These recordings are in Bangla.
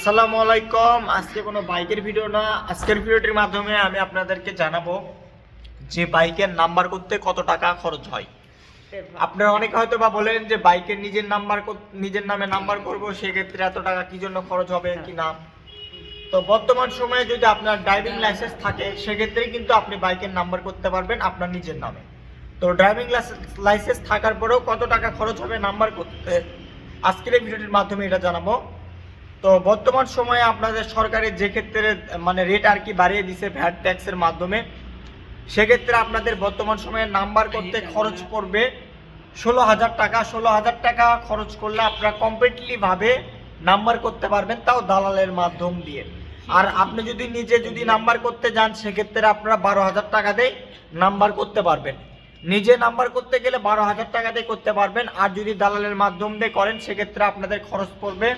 আসসালামু আলাইকুম। আজকে কোনো বাইকের ভিডিও না, আজকের ভিডিওটির মাধ্যমে আমি আপনাদেরকে জানাব যে বাইকের নাম্বার করতে কত টাকা খরচ হয়। আপনারা অনেকে হয়তো বা বলেন যে বাইকের নিজের নাম্বার নিজের নামে নাম্বার করব, সেক্ষেত্রে এত টাকা কি জন্য খরচ হবে, কি না? তো বর্তমান সময়ে যদি আপনার ড্রাইভিং লাইসেন্স থাকে সেক্ষেত্রেই কিন্তু আপনি বাইকের নাম্বার করতে পারবেন আপনার নিজের নামে। তো ড্রাইভিং লাইসেন্স থাকার পরেও কত টাকা খরচ হবে নাম্বার করতে, আজকের এই ভিডিওটির মাধ্যমে এটা জানাব। তো বর্তমান সময়ে আপনাদের সরকারের যে ক্ষেত্রে মানে রেট আর কি বাড়িয়ে দিছে ভ্যাট ট্যাক্সের মাধ্যমে সেক্ষেত্রে আপনাদের বর্তমান সময়ে নাম্বার করতে খরচ পড়বে ষোলো হাজার টাকা। ষোলো হাজার টাকা খরচ করলে আপনারা কমপ্লিটলি ভাবে নাম্বার করতে পারবেন তাও দালালের মাধ্যম দিয়ে। আর আপনি যদি নিজে যদি নাম্বার করতে যান সেক্ষেত্রে আপনারা বারো হাজার টাকা দিয়ে নাম্বার করতে পারবেন। নিজে নাম্বার করতে গেলে বারো হাজার টাকা দিয়ে করতে পারবেন। আর যদি দালালের মাধ্যম দিয়ে করেন সেক্ষেত্রে আপনাদের খরচ পড়বে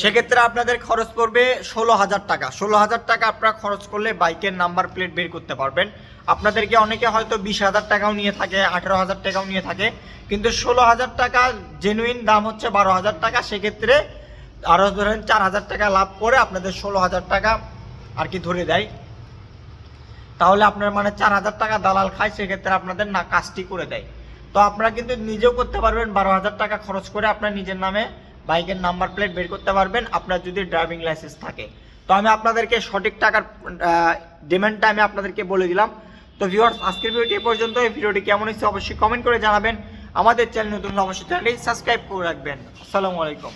সেক্ষেত্রে আপনাদের খরচ পড়বে ষোলো হাজার টাকা। ষোলো হাজার টাকা আপনারা খরচ করলে বাইকের নাম্বার প্লেট বের করতে পারবেন। আপনাদেরকে অনেকে হয়তো বিশ হাজার টাকাও নিয়ে থাকে, আঠেরো হাজার টাকাও নিয়ে থাকে। কিন্তু ষোলো হাজার টাকা জেনুইন দাম হচ্ছে বারো হাজার টাকা। সেক্ষেত্রে আরও ধরেন চার হাজার টাকা লাভ করে আপনাদের ষোলো হাজার টাকা আর কি ধরে দেয়। তাহলে আপনার মানে চার হাজার টাকা দালাল খায়, সেক্ষেত্রে আপনাদের না কাজটি করে দেয়। তো আপনারা কিন্তু নিজেও করতে পারবেন, বারো হাজার টাকা খরচ করে আপনার নিজের নামে বাইকের নাম্বার প্লেট বের করতে পারবেন, আপনার যদি ড্রাইভিং লাইসেন্স থাকে। তো আমি আপনাদেরকে সঠিক টাকার ডিমান্ডটা আমি আপনাদেরকে বলে দিলাম। তো ভিউয়ার্স আজকের ভিডিওটি পর্যন্ত এই ভিডিওটি কেমন হয়েছে অবশ্যই কমেন্ট করে জানাবেন। আমাদের চ্যানেল নতুন অবশ্যই চ্যানেলটি সাবস্ক্রাইব করে রাখবেন। আসসালামু আলাইকুম।